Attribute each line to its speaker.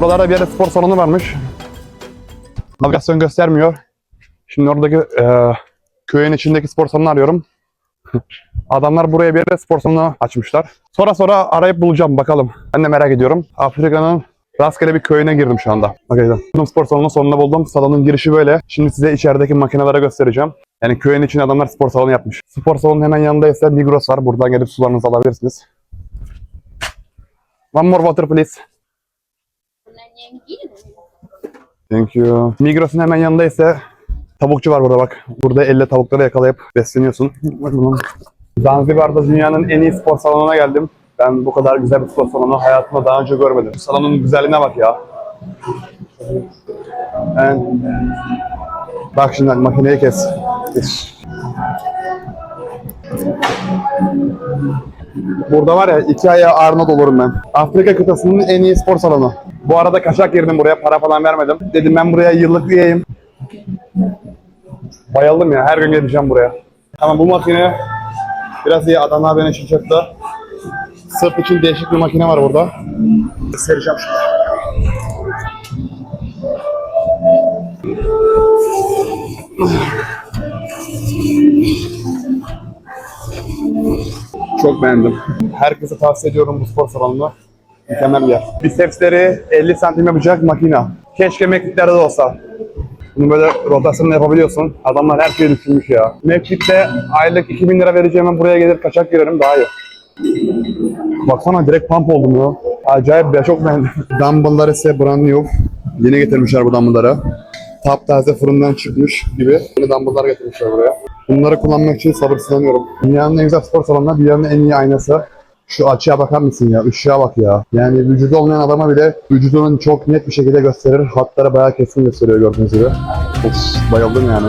Speaker 1: Buralarda bir yerde spor salonu varmış. Navigasyon göstermiyor. Şimdi oradaki e, köyün içindeki spor salonunu arıyorum. Adamlar buraya bir yere spor salonu açmışlar. Sonra sonra arayıp bulacağım bakalım. Ben de merak ediyorum. Afrika'nın rastgele bir köyüne girdim şu anda. Bakacağım. Spor salonunun sonunda buldum. Salonun girişi böyle. Şimdi size içerideki makineleri göstereceğim. Yani köyün içine adamlar spor salonu yapmış. Spor salonunun hemen yanında ise Migros var. Buradan gelip sularınızı alabilirsiniz. One more water please. Thank you. Migros'un hemen yanında ise tavukçu var burada bak. Burada elle tavukları yakalayıp besleniyorsun. Zanzibar'da dünyanın en iyi spor salonuna geldim. Ben bu kadar güzel bir spor salonu hayatımda daha önce görmedim. Salonun güzelliğine bak ya. Ben... Bak şimdi makineyi kes. kes. Burada var ya iki aya Arnold olurum ben. Afrika kıtasının en iyi spor salonu. Bu arada kaçak girdim buraya para falan vermedim. Dedim ben buraya yıllık üyeyim. Bayıldım ya her gün geleceğim buraya. Ama bu makine biraz iyi adamlar beni şaşırttı. Sırf için değişik bir makine var burada. Sereceğim şimdi. Çok beğendim. Herkese tavsiye ediyorum bu spor salonunu. Mükemmel bir yer. Bisepsleri 50 santim yapacak makina. Keşke mekliklerde de olsa. Bunu böyle rotasyonla yapabiliyorsun. Adamlar her şeyi düşünmüş ya. Meklikte aylık 2000 lira vereceğime buraya gelir kaçak girerim daha iyi. Baksana direkt pump oldum ya. Acayip ya çok beğendim. Dumbbell'lar ise brand new. Yeni getirmişler bu dumbbell'ları. Taptaze fırından çıkmış gibi. Yeni dumbbell'lar getirmişler buraya. Bunları kullanmak için sabırsızlanıyorum. Dünyanın en güzel spor salonunda dünyanın en iyi aynası. Şu açıya bakar mısın ya? Işığa bak ya. Yani vücudu olmayan adama bile vücudunun çok net bir şekilde gösterir. Hatları bayağı kesin gösteriyor gördüğünüz gibi. Of, bayıldım yani.